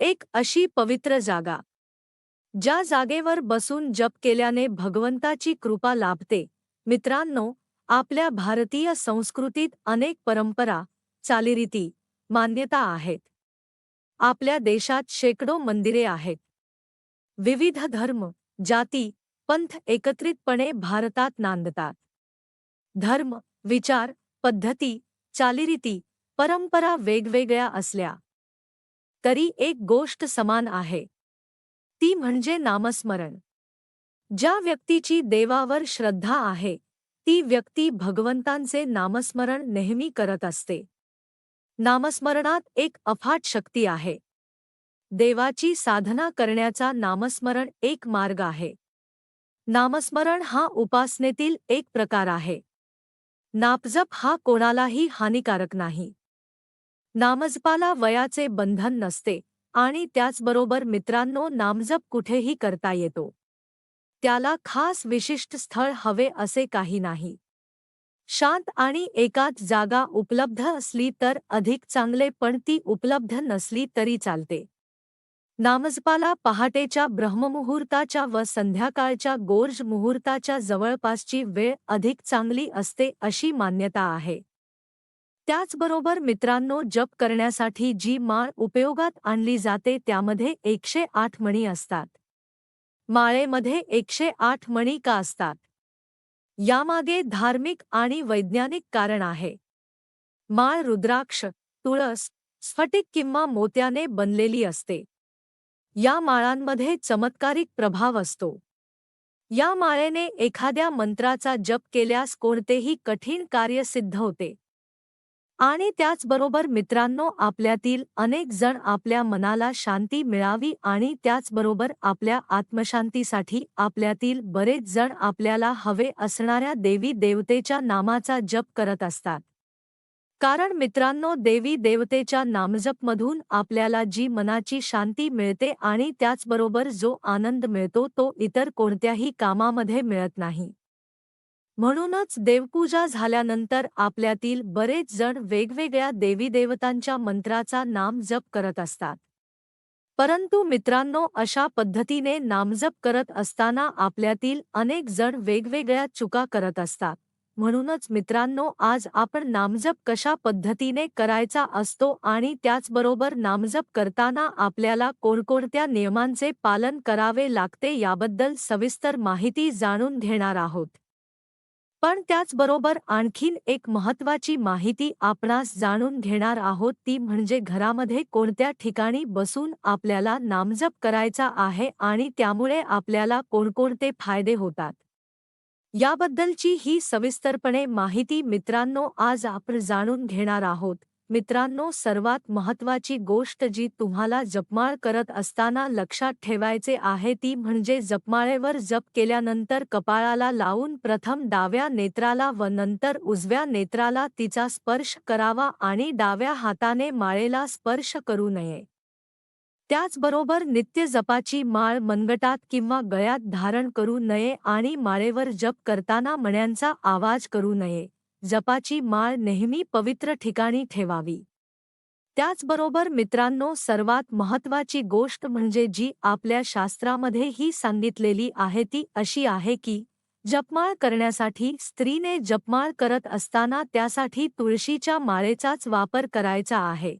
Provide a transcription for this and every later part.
एक अशी पवित्र जागा. ज्या जागेवर बसून जप केल्याने भगवंताची कृपा लाभते. मित्रांनो आपल्या भारतीय संस्कृतीत अनेक परंपरा चालीरीती मान्यता आहेत. आपल्या देशात शेकडो मंदिरे आहेत. विविध धर्म जाती पंथ एकत्रितपणे भारतात नांदतात. धर्म विचार पद्धती चालीरीती परंपरा वेगवेगळ्या असल्या. तरी एक गोष्ट समान आहे. ती म्हणजे नामस्मरण. ज्या व्यक्तीची देवावर श्रद्धा आहे ती व्यक्ती भगवंतांचे नामस्मरण नेहमी करत असते. नामस्मरणात एक अफाट शक्ती आहे. देवाची साधना करण्याचा नामस्मरण एक मार्ग आहे. नामस्मरण हा उपासनेतील एक प्रकार आहे. नापजप हा कोणालाही हानिकारक नाही. नामजपाला वयाचे बंधन नसते आणि त्याचबरोबर मित्रांनो नामजप कुठेही करता येतो. त्याला खास विशिष्ट स्थळ हवे असे काही नाही. शांत आणि एकाच जागा उपलब्ध असली तर अधिक चांगले पण ती उपलब्ध नसली तरी चालते. नामजपाला पहाटेच्या ब्रह्ममुहूर्ताच्या व संध्याकाळच्या गोर्ज मुहूर्ताच्या जवळपासची वेळ अधिक चांगली असते अशी मान्यता आहे. त्याचबरोबर मित्रांनो जप करण्यासाठी जी माळ उपयोगात आणली जाते त्यामध्ये एकशे आठ मणी असतात. माळेमध्ये एकशे आठ मणी का असतात? यामागे धार्मिक आणि वैज्ञानिक कारण आहे. माळ रुद्राक्ष तुळस स्फटिक किंवा मोत्याने बनलेली असते. या माळांमध्ये चमत्कारिक प्रभाव असतो. या माळेने एखाद्या मंत्राचा जप केल्यास कोणतेही कठीण कार्य सिद्ध होते. आणि त्याचबरोबर मित्रांनो आपल्यातील अनेक जण आपल्या मनाला शांती मिळावी आणि त्याचबरोबर आपल्या आत्मशांतीसाठी आपल्यातील बरेच जण आपल्याला हवे असणाऱ्या देवी देवतेच्या नामाचा जप करत असतात. कारण मित्रांनो देवी देवतेच्या नामजपमधून आपल्याला जी मनाची शांती मिळते आणि त्याचबरोबर जो आनंद मिळतो तो इतर कोणत्याही कामामध्ये मिळत नाही. म्हणूनच देवपूजा झाल्यानंतर आपल्यातील बरेच जण वेगवेगळ्या देवीदेवतांच्या मंत्राचा नाम जप करत असतात. परंतु मित्रांनो अशा पद्धतीने नामजप करत असताना आपल्यातील अनेक जण वेगवेगळ्या चुका करत असतात. म्हणूनच मित्रांनो आज आपण नामजप कशा पद्धतीने करायचा असतो आणि त्याचबरोबर नामजप करताना आपल्याला कोणकोणत्या नियमांचे पालन करावे लागते याबद्दल सविस्तर माहिती जाणून घेणार आहोत. पण त्याचबरोबर आणखीन एक महत्वाची माहिती आपणास जाणून घेणार आहोत ती म्हणजे घरामध्ये कोणत्या ठिकाणी बसून आपल्याला नामजप करायचा आहे आणि त्यामुळे आपल्याला कोणकोणते फायदे होतात. याबद्दलची ही सविस्तरपणे माहिती मित्रांनो आज आपण जाणून घेणार आहोत. मित्रांनो सर्वात महत्वाची गोष्ट जी तुम्हाला जपमाळ करत असताना लक्षात ठेवायचे आहे ती म्हणजे जपमाळेवर जप केल्यानंतर कपाळाला लावून प्रथम डाव्या नेत्राला व नंतर उजव्या नेत्राला तिचा स्पर्श करावा आणि डाव्या हाताने माळेला स्पर्श करू नये. त्याचबरोबर नित्य जपाची माळ मनगटात किंवा गळ्यात धारण करू नये आणि माळेवर जप करताना मण्यांचा आवाज करू नये. जपाची माळ नेहमी पवित्र ठिकाणी ठेवावी. त्याचबरोबर मित्रांनो सर्वात महत्वाची गोष्ट म्हणजे जी आपल्या शास्त्रामध्ये ही सांगितलेली आहे ती अशी आहे की जपमाळ करण्यासाठी स्त्रीने जपमाळ करत असताना त्यासाठी तुळशीच्या माळेचाच वापर करायचा आहे.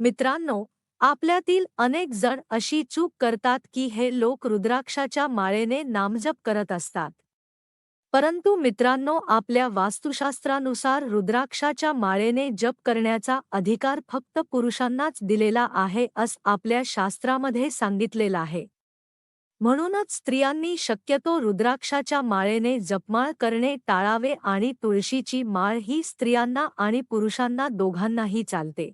मित्रांनो आपल्यातील अनेक जण अशी चूक करतात की हे लोक रुद्राक्षाच्या माळेने नामजप करत असतात. परंतु मित्रांनो आपल्या वास्तुशास्त्रानुसार रुद्राक्षाच्या माळेने जप करण्याचा अधिकार फक्त पुरुषांनाच दिलेला आहे अस आपल्या शास्त्रामध्ये सांगितलेला आहे. म्हणूनच स्त्रियांनी शक्यतो रुद्राक्षाच्या माळेने जपमाळ करणे टाळावे आणि तुळशीची माळ ही स्त्रियांना आणि पुरुषांना दोघांनाही चालते.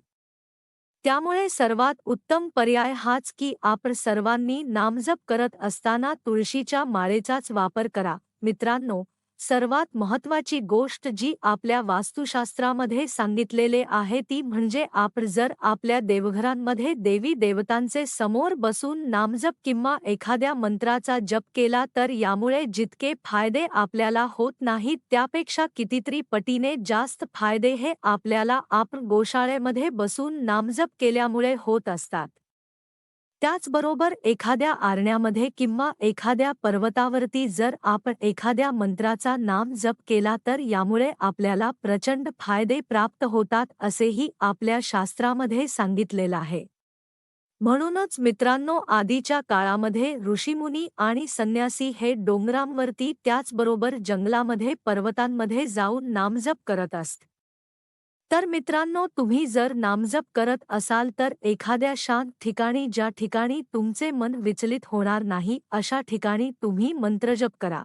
त्यामुळे सर्वात उत्तम पर्याय हाच की आपण सर्वांनी नामजप करत असताना तुळशीच्या माळेचाच वापर करा. मित्रांनो सर्वात महत्वाची गोष्ट जी आपल्या वास्तुशास्त्रामध्ये सांगितलेले आहे ती म्हणजे आपण जर आपल्या देवघरांमध्ये देवी देवतांचे समोर बसून नामजप किंवा एखाद्या मंत्राचा जप केला तर यामुळे जितके फायदे आपल्याला होत नाहीत त्यापेक्षा कितीतरी पटीने जास्त फायदे हे आपल्याला आपण गोशाळेमध्ये बसून नामजप केल्यामुळे होत असतात. त्याचबरोबर एखाद्या आरण्यामध्ये किंवा एखाद्या पर्वतावरती जर आपण एखाद्या मंत्राचा नाम जप केला तर यामुळे आपल्याला प्रचंड फायदे प्राप्त होतात असेही आपल्या शास्त्रामध्ये सांगितलेलं आहे. म्हणूनच मित्रांनो आधीच्या काळामध्ये ऋषीमुनी आणि संन्यासी हे डोंगरांवरती त्याचबरोबर जंगलामध्ये पर्वतांमध्ये जाऊन नामजप करत असत. तर मित्रांनो तुम्ही जर नामजप करत असाल तर एखाद्या शांत ठिकाणी ज्या ठिकाणी तुमचे मन विचलित होणार नाही अशा ठिकाणी तुम्ही मंत्रजप करा.